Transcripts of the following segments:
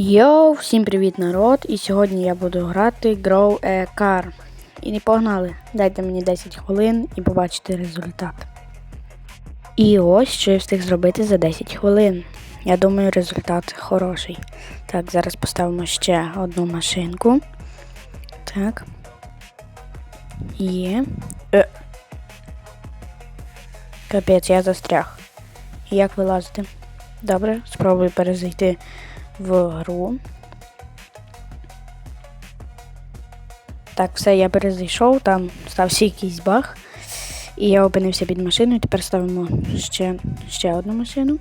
Йоу, всім привіт, народ! І сьогодні я буду грати Grow a Car. І не погнали, дайте мені 10 хвилин і побачите результат. І ось що я встиг зробити за 10 хвилин. Я думаю, результат хороший. Так, зараз поставимо ще одну машинку. Так. Є. Е. Капець, я застряг. Як вилазити? Добре, спробую перезайти в гру. Так, все, я перезайшов, там стався якийсь баг. І я опинився під машиною. Тепер ставимо ще, ще одну машину.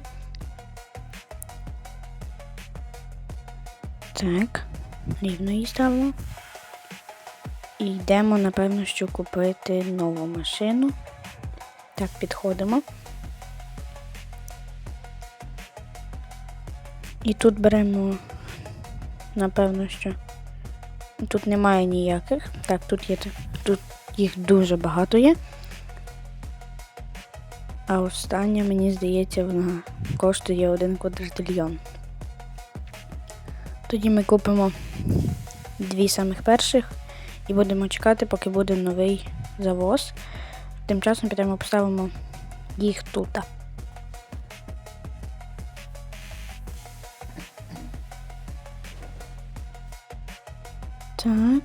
Так, рівно її ставимо. І йдемо, напевно, що купити нову машину. Так, підходимо. І тут беремо, напевно, що тут немає ніяких. Так, тут є тут їх дуже багато є. А остання, мені здається, вона коштує один квадратильйон. Тоді ми купимо дві самих перших і будемо чекати, поки буде новий завоз. Тим часом підемо поставимо їх тут. Так,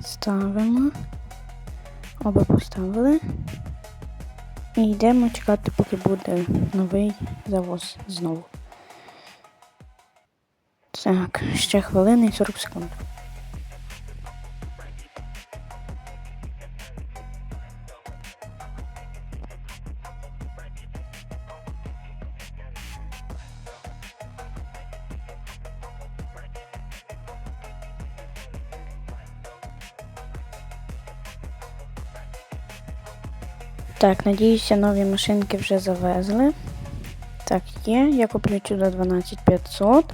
ставимо. Оба поставили. І йдемо чекати, поки буде новий завоз знову. Так, ще хвилини і 40 секунд. Так, надіюся, нові машинки вже завезли. Так, є. Я куплю сюди 12500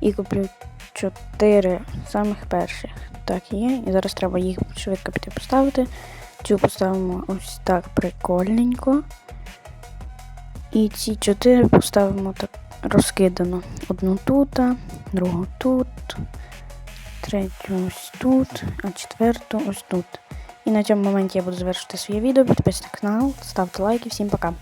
і куплю 4 самих перших. Так, є. І зараз треба їх швидко піти поставити. Цю поставимо ось так прикольненько. І ці 4 поставимо так розкидано. Одну тут, другу тут, третю ось тут, а четверту ось тут. І на цьому моменті я буду завершити своє відео. Підписуйтесь на канал, ставте лайки. Всім пока.